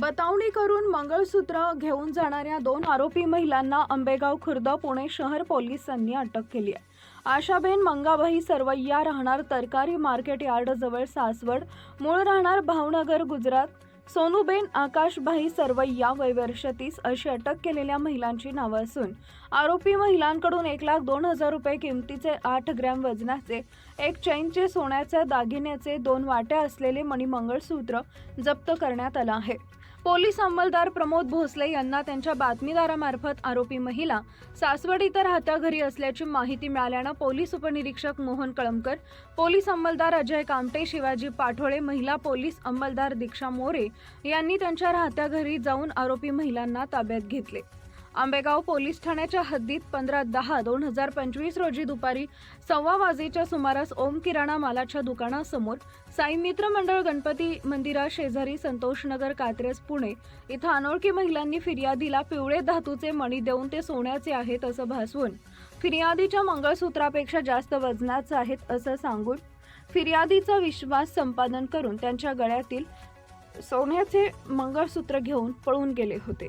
बतावणी करून मंगळसूत्र घेऊन जाणाऱ्या दोन आरोपी महिलांना आंबेगाव खुर्द पुणे शहर पोलिसांनी अटक केली आहे. आशाबेन मंगाबाई सरवैया राहणार तरकारी मार्केट यार्ड जवळ सासवड मूळ राहणार भावनगर गुजरात. सोनूबेन आकाशभाई सरवैया वय वर्ष तीस अशी अटक केलेल्या महिलांची नावं असून आरोपी महिलांकडून एक लाख दोन हजार रुपये किमतीचे आठ ग्रॅम वजनाचे एक चैनचे सोन्याचे दागिन्याचे दोन वाट्या असलेले मणी मंगळसूत्र जप्त करण्यात आलं आहे. पोलीस अंमलदार प्रमोद भोसले यांना त्यांच्या बातमीदारामार्फत आरोपी महिला सासवड इतर हाताघरी असल्याची माहिती मिळाल्यानं पोलीस उपनिरीक्षक मोहन कळमकर पोलीस अंमलदार अजय कामटे शिवाजी पाठोळे महिला पोलीस अंमलदार दीक्षा मोरे यांनी त्यांच्या राहत्या घरी जाऊन आरोपी महिलांना ताब्यात घेतले. आंबेगाव पोलीस ठाण्याच्या हद्दीत पंधरा दहा दोन हजार पंचवीस रोजी दुपारी सव्वा वाजेच्या सुमारास ओम किराणा मालाच्या दुकानासमोर साई मित्र मंडळ गणपती मंदिरा शेजारी संतोषनगर कात्रेस पुणे इथं अनोळखी महिलांनी फिर्यादीला पिवळे धातूचे मणी देऊन ते सोन्याचे आहेत असं भासवून फिर्यादीच्या मंगळसूत्रापेक्षा जास्त वजनाचं आहेत असं सांगून फिर्यादीचा विश्वास संपादन करून त्यांच्या गळ्यातील सोन्याचे मंगळसूत्र घेऊन पळून गेले होते.